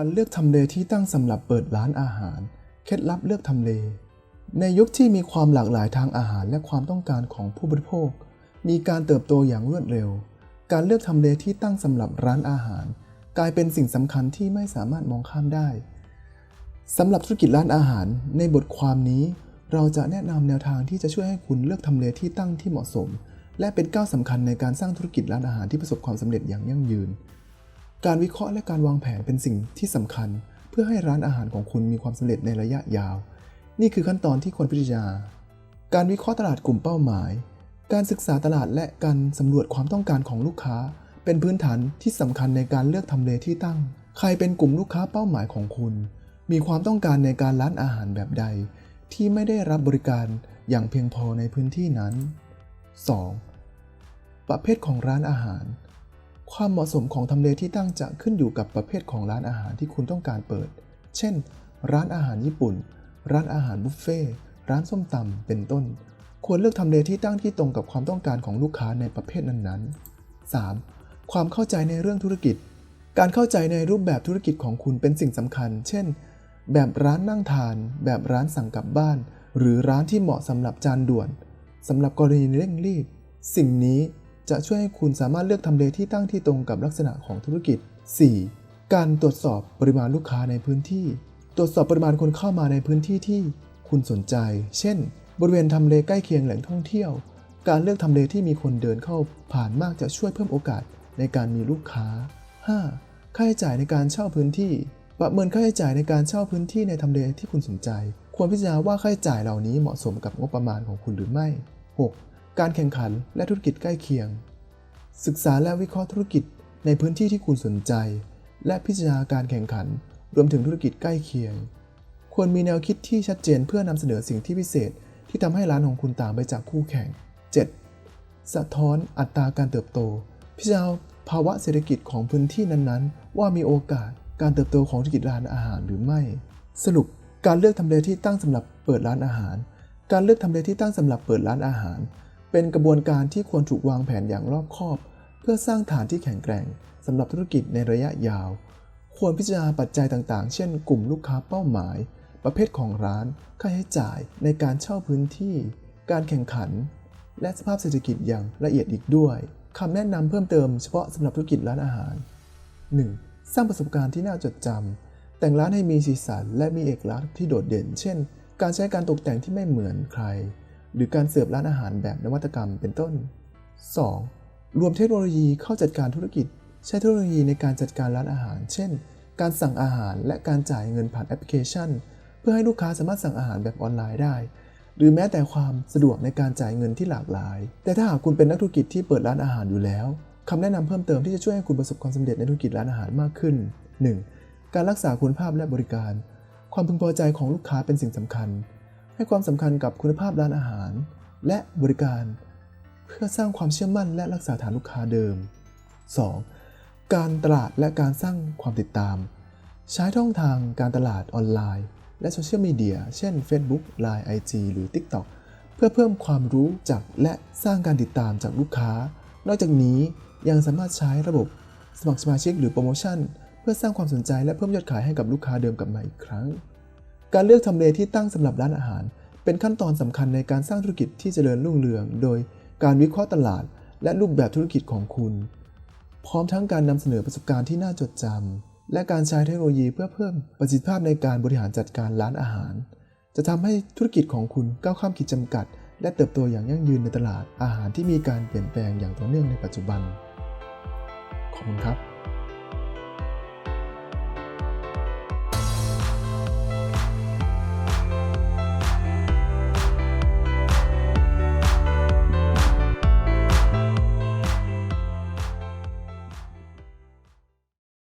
การเลือกทำเลที่ตั้งสำหรับเปิดร้านอาหาร เคล็ดลับเลือกทำเล ในยุคที่มีความหลากหลายทางอาหารและความต้องการของผู้บริโภค มีการเติบโตอย่างรวดเร็ว การเลือกทำเลที่ตั้งสำหรับร้านอาหาร กลายเป็นสิ่งสำคัญที่ไม่สามารถมองข้ามได้สำหรับธุรกิจร้านอาหาร ในบทความนี้ เราจะแนะนำแนวทางที่จะช่วยให้คุณเลือกทำเลที่ตั้งที่เหมาะสม และเป็นก้าวสำคัญในการสร้างธุรกิจร้านอาหารที่ประสบความสำเร็จอย่างยั่งยืน การวิเคราะห์และการวางแผนเป็นสิ่งที่สำคัญ เพื่อให้ร้านอาหารของคุณมีความสำเร็จในระยะยาว นี่คือขั้นตอนที่ควรพิจารณา การวิเคราะห์ตลาดกลุ่มเป้าหมาย การศึกษาตลาดและการสำรวจความต้องการของลูกค้า เป็นพื้นฐานที่สำคัญในการเลือกทำเลที่ตั้ง ใครเป็นกลุ่มลูกค้าเป้าหมายของคุณ มีความต้องการในการร้านอาหารแบบใด ที่ไม่ได้รับบริการอย่างเพียงพอในพื้นที่นั้น 2. ประเภทของร้านอาหาร ความเหมาะสมของทำเลที่ตั้งจะขึ้นอยู่กับประเภทของร้านอาหารที่คุณต้องการเปิด เช่น ร้านอาหารญี่ปุ่น ร้านอาหารบุฟเฟ่ร้านส้มตำเป็นต้น ควรเลือกทำเลที่ตั้งที่ตรงกับความต้องการของลูกค้าในประเภทนั้นๆ 3. ความเข้าใจในเรื่องธุรกิจ การเข้าใจในรูปแบบธุรกิจของคุณเป็นสิ่งสำคัญ เช่น แบบร้านนั่งทาน แบบร้านสั่งกลับบ้าน หรือร้านที่เหมาะสำหรับจานด่วนสำหรับกรณีเร่งรีบ สิ่งนี้ จะช่วยให้คุณสามารถเลือกทำเลที่ตั้งที่ตรงกับลักษณะของธุรกิจ 4. การตรวจสอบปริมาณลูกค้าในพื้นที่ ตรวจสอบปริมาณคนเข้ามาในพื้นที่ที่คุณสนใจ เช่น บริเวณทำเลใกล้เคียงแหล่งท่องเที่ยว การเลือกทำเลที่มีคนเดินเข้าผ่านมากจะช่วยเพิ่มโอกาสในการมีลูกค้า 5. ค่าใช้จ่ายในการเช่าพื้นที่ ประเมินค่าใช้จ่ายในการเช่าพื้นที่ในทำเลที่คุณสนใจ ควรพิจารณาว่าค่าใช้จ่ายเหล่านี้เหมาะสมกับงบประมาณของคุณหรือไม่ 6. การแข่งขันและธุรกิจใกล้เคียง ศึกษาและวิเคราะห์ธุรกิจในพื้นที่ที่คุณสนใจ และพิจารณาการแข่งขัน รวมถึงธุรกิจใกล้เคียง ควรมีแนวคิดที่ชัดเจนเพื่อนำเสนอสิ่งที่พิเศษ ที่ทำให้ร้านของคุณต่างไปจากคู่แข่ง 7. สะท้อนอัตราการเติบโต พิจารณาภาวะเศรษฐกิจของพื้นที่นั้นๆ ว่ามีโอกาสการเติบโตของธุรกิจร้านอาหารหรือไม่ สรุปการเลือกทำเลที่ตั้งสำหรับเปิดร้านอาหาร การเลือกทำเลที่ตั้งสำหรับเปิดร้านอาหาร เป็นกระบวนการที่ควรถูกวางแผนอย่างรอบคอบ เพื่อสร้างฐานที่แข็งแกร่งสำหรับธุรกิจในระยะยาว ควรพิจารณาปัจจัยต่างๆ เช่น กลุ่มลูกค้าเป้าหมาย ประเภทของร้าน ค่าใช้จ่ายในการเช่าพื้นที่ การแข่งขัน และสภาพเศรษฐกิจอย่างละเอียดอีกด้วยคำแนะนำเพิ่มเติมเฉพาะสำหรับธุรกิจร้านอาหาร 1. สร้างประสบการณ์ที่น่าจดจำแต่งร้านให้มีสีสันและมีเอกลักษณ์ที่โดดเด่น เช่น การใช้การตกแต่งที่ไม่เหมือนใคร หรือการเสิร์ฟร้านอาหารแบบนวัตกรรมเป็นต้น 2. รวมเทคโนโลยีเข้าจัดการธุรกิจ ใช้เทคโนโลยีในการจัดการร้านอาหาร เช่น การสั่งอาหารและการจ่ายเงินผ่านแอปพลิเคชัน เพื่อให้ลูกค้าสามารถสั่งอาหารแบบออนไลน์ได้ หรือแม้แต่ความสะดวกในการจ่ายเงินที่หลากหลาย แต่ถ้าหากคุณเป็นนักธุรกิจที่เปิดร้านอาหารอยู่แล้วคำแนะนำเพิ่มเติมที่จะช่วยให้คุณประสบความสำเร็จในธุรกิจร้านอาหารมากขึ้น 1. การรักษาคุณภาพและบริการ ความพึงพอใจของลูกค้าเป็นสิ่งสำคัญ ให้ความสำคัญกับคุณภาพร้านอาหาร และบริการ เพื่อสร้างความเชื่อมั่นและรักษาฐานลูกค้าเดิม 2. การตลาดและการสร้างความติดตาม ใช้ช่องทางการตลาดออนไลน์ และโซเชียลมีเดียเช่น Facebook, Line, IG หรือ TikTok เพื่อเพิ่มความรู้จักและสร้างการติดตามจากลูกค้า นอกจากนี้ยังสามารถใช้ระบบสมัครสมาชิกหรือโปรโมชั่น เพื่อสร้างความสนใจและเพิ่มยอดขายให้กับลูกค้าเดิมกลับมาอีกครั้ง การเลือกทำเลที่ตั้งสำหรับร้านอาหาร เป็นขั้นตอนสำคัญในการสร้างธุรกิจที่เจริญรุ่งเรือง โดยการวิเคราะห์ตลาด และรูปแบบธุรกิจของคุณ พร้อมทั้งการนำเสนอประสบการณ์ที่น่าจดจำและการใช้เทคโนโลยีเพื่อเพิ่มประสิทธิภาพในการบริหารจัดการร้านอาหาร จะทำให้ธุรกิจของคุณก้าวข้ามขีดจำกัด และเติบโตอย่างยั่งยืนในตลาดอาหารที่มีการเปลี่ยนแปลงอย่างต่อเนื่องในปัจจุบันขอบคุณครับ